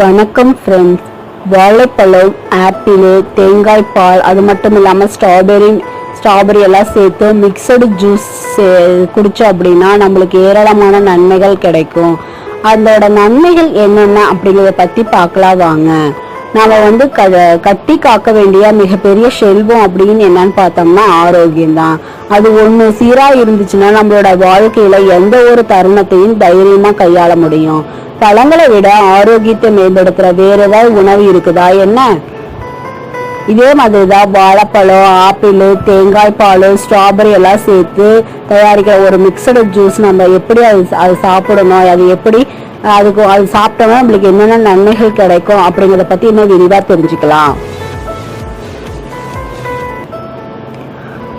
வணக்கம் ஃப்ரெண்ட்ஸ் வாழைப்பழம் ஆப்பிள் தேங்காய் பால் அது மட்டும் இல்லாமல் ஸ்ட்ராபெரி ஸ்ட்ராபெரி எல்லாம் சேர்த்து மிக்சடு ஜூஸ் குடித்தோம் அப்படின்னா நம்மளுக்கு ஏராளமான நன்மைகள் கிடைக்கும். அதோட நன்மைகள் என்னென்ன அப்படிங்கிறத பற்றி பார்க்கலாம் வாங்க. நாம வந்து க கட்டி காக்க வேண்டிய மிகப்பெரிய செல்வம் அப்படின்னு என்னன்னு பார்த்தோம்னா ஆரோக்கியம் தான் அது ஒன்று சீராக இருந்துச்சுன்னா நம்மளோட வாழ்க்கையில எந்த ஒரு தருணத்தையும் தைரியமாக கையாள முடியும். பழங்களை விட ஆரோக்கியத்தை மேம்படுத்துற வேற ஏதாவது உணவு இருக்குதா? என்ன? இதே மாதிரி தான் வாழைப்பழம் ஆப்பிள் தேங்காய் பால் ஸ்ட்ராபெரி எல்லாம் சேர்த்து தயாரிக்கிற ஒரு மிக்சடு ஜூஸ் நம்ம எப்படி அது அது சாப்பிடணும்? அது எப்படி அதுக்கு அது சாப்பிட்டோம்னா நம்மளுக்கு என்னென்ன நன்மைகள் கிடைக்கும் அப்படிங்கிறத பற்றி இன்னும் விரிவாக தெரிஞ்சுக்கலாம்.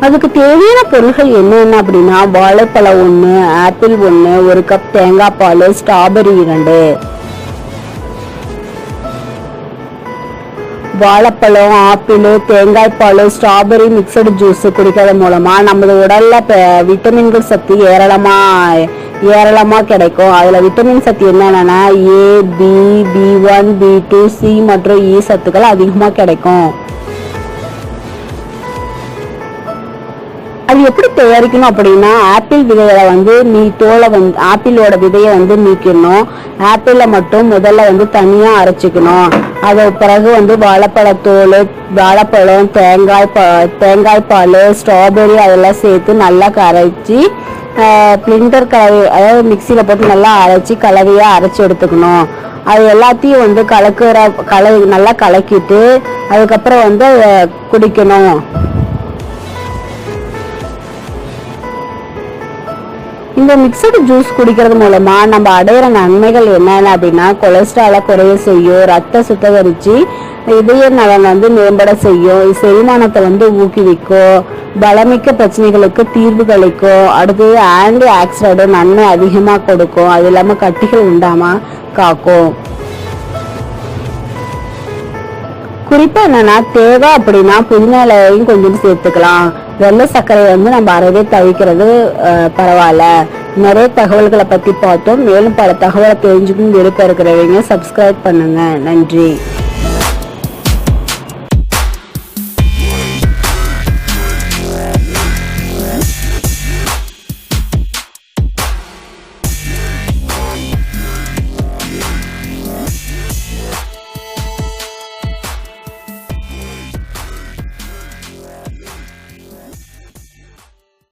அதுக்கு தேவையான பொருட்கள் என்னென்ன அப்படின்னா வாழைப்பழம் ஒன்று ஆப்பிள் ஒன்று ஒரு கப் தேங்காய் பால் ஸ்ட்ராபெரி இரண்டு. வாழைப்பழம் ஆப்பிள் தேங்காய் பால் ஸ்ட்ராபெரி மிக்சடு ஜூஸ் குடிக்கிறது மூலமா நமது உடல்ல விட்டமின்கள் சக்தி ஏராளமா ஏராளமாக கிடைக்கும். அதில் விட்டமின் சத்து என்னென்னா A B B one B two C மற்றும் இ சத்துக்கள் அதிகமாக கிடைக்கும். அது எப்படி தயாரிக்கணும் அப்படின்னா ஆப்பிள் விதைகளை வந்து நீ தோலை வந்து ஆப்பிளோட விதையை வந்து நீக்கணும் ஆப்பிளை மட்டும் முதல்ல வந்து தனியாக அரைச்சிக்கணும். அது பிறகு வந்து வாழைப்பழத்தோல் வாழைப்பழம் தேங்காய் பா தேங்காய் பால் ஸ்ட்ராபெரி அதெல்லாம் சேர்த்து நல்லா கரைச்சி பிளிண்டர் கலவை அதாவது மிக்சியில் போட்டு நல்லா அரைச்சி கலவையாக அரைச்சி எடுத்துக்கணும். அது எல்லாத்தையும் வந்து கலக்குற கல நல்லா கலக்கிட்டு அதுக்கப்புறம் வந்து குடிக்கணும். இந்த மிக்சடு ஜூஸ் குடிக்கிறது மூலமா நம்ம அடையிற நன்மைகள் என்னென்ன அப்படின்னா கொலஸ்ட்ராலை குறைய செய்யும் ரத்த சுத்தகரிச்சு இதய நலன் வந்து மேம்பட செய்யும். இது செரிமானத்தை வந்து ஊக்குவிக்கும் பலமிக்க பிரச்சனைகளுக்கு தீர்வு கழிக்கும் அடுத்தது ஆன்டி ஆக்சிடென்ட் நன்மை அதிகமாக கொடுக்கும். அது இல்லாமல் கட்டிகள் உண்டாமல் காக்கும். குறிப்பாக என்னன்னா தேவை அப்படின்னா புதினா இலையையும் கொஞ்சம் சேர்த்துக்கலாம். வெள்ளை சர்க்கரை வந்து நம்ம அறவே தவிக்கிறது பரவாயில்ல. நிறைய தகவல்களை பற்றி பார்த்தோம். மேலும் பல தகவலை தெரிஞ்சுக்கணும் விருப்பம் இருக்கிறவங்க சப்ஸ்கிரைப் பண்ணுங்க. நன்றி.